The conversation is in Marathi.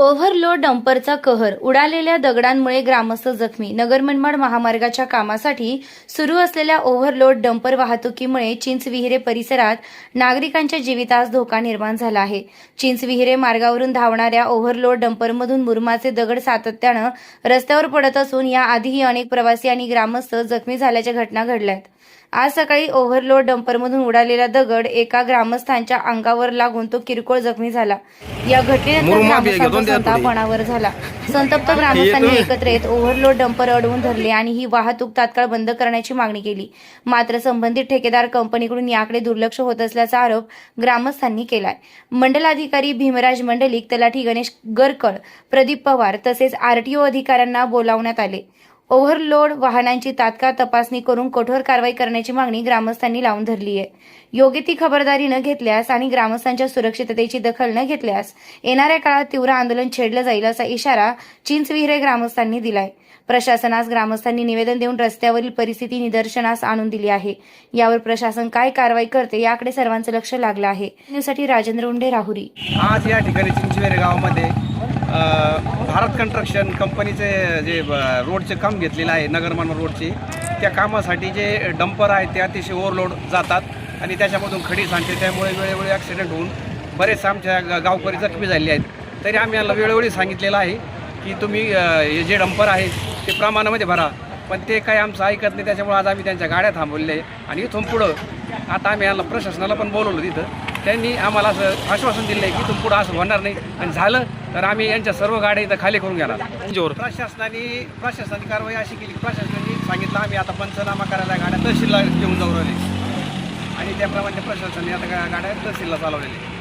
ओव्हरलोड डंपरचा कहर उडालेल्या दगडांमुळे ग्रामस्थ जखमी. नगरमनमाड महामार्गाच्या कामासाठी सुरू असलेल्या ओव्हरलोड डंपर वाहतुकीमुळे चिंचविहिरे परिसरात नागरिकांच्या जीवितास धोका निर्माण झाला आहे. चिंचविहिरे मार्गावरून धावणाऱ्या ओव्हरलोड डंपरमधून मुरमाचे दगड सातत्यानं रस्त्यावर पडत असून याआधीही अनेक प्रवासी आणि ग्रामस्थ जखमी झाल्याच्या घटना घडल्यात. आज सकाळी ओव्हरलोड डंपरमधून उडालेला दगड एका ग्रामस्थांच्या अंगावर लागून तो किरकोळ जखमी झाला. या घटनेनंतर ग्रामस्थांचा संताप. पणावर झाला. संतप्त ग्रामस्थांनी एकत्र येत ओव्हरलोड डंपर अडवून धरले आणि ही वाहतूक तात्काळ बंद करण्याची मागणी केली. मात्र संबंधित ठेकेदार कंपनीकडून याकडे दुर्लक्ष होत असल्याचा आरोप ग्रामस्थांनी केलाय. मंडलाधिकारी भीमराज मंडलिक तलाठी गणेश गरकळ प्रदीप पवार तसेच आरटीओ अधिकाऱ्यांना बोलावण्यात आले. ओव्हरलोड वाहनांची तात्काळ तपासणी करून कठोर कारवाई करण्याची मागणी ग्रामस्थांनी लावून धरली आहे. योग्य ती खबरदारी न घेतल्यास आणि ग्रामस्थांच्या सुरक्षिततेची दखल न घेतल्यास येणाऱ्या काळात तीव्र आंदोलन छेडलं जाईल असा इशारा चिंचविहिरे ग्रामस्थांनी दिलाय. प्रशासनास ग्रामस्थांनी निवेदन देऊन रस्त्यावरील परिस्थिती निदर्शनास आणून दिली आहे. यावर प्रशासन काय कारवाई करते याकडे सर्वांचं लक्ष लागलं आहे. राजेंद्र उंडे राहुरी. आज या ठिकाणी चिंचवेरे गावामध्ये भारत कन्स्ट्रक्शन कंपनीचे जे रोडचे काम घेतलेलं आहे नगरमान रोडचे त्या कामासाठी जे डंपर आहेत ते अतिशय ओव्हरलोड जातात आणि त्याच्यामधून खडी सांडते. त्यामुळे वेळोवेळी ॲक्सिडेंट होऊन बरेच आमच्या गावकरी जखमी झाले आहेत. तरी आम्ही यांना वेळोवेळी सांगितलेलं आहे की तुम्ही हे जे डंपर आहे ते प्रमाणामध्ये भरा. पण ते काही आमचं ऐकत नाही त्याच्यामुळे आज आम्ही त्यांच्या गाड्या थांबवलेल्या आहे आणि इथून पुढं आता आम्ही यांना प्रशासनाला पण बोलवलं तिथं. त्यांनी आम्हाला असं आश्वासन दिलं आहे की इथून पुढं असं होणार नाही. आणि झालं तर आम्ही यांच्या सर्व गाड्या इथं खाली करून घेणार. प्रशासनाने प्रशासनाची कारवाई अशी केली की प्रशासनाने सांगितलं आम्ही आता पंचनामा करायला गाड्या तहसीलला घेऊन जाऊ राहिले. आणि त्याप्रमाणे प्रशासनाने आता गाड्या तहसीलला चालवलेल्या.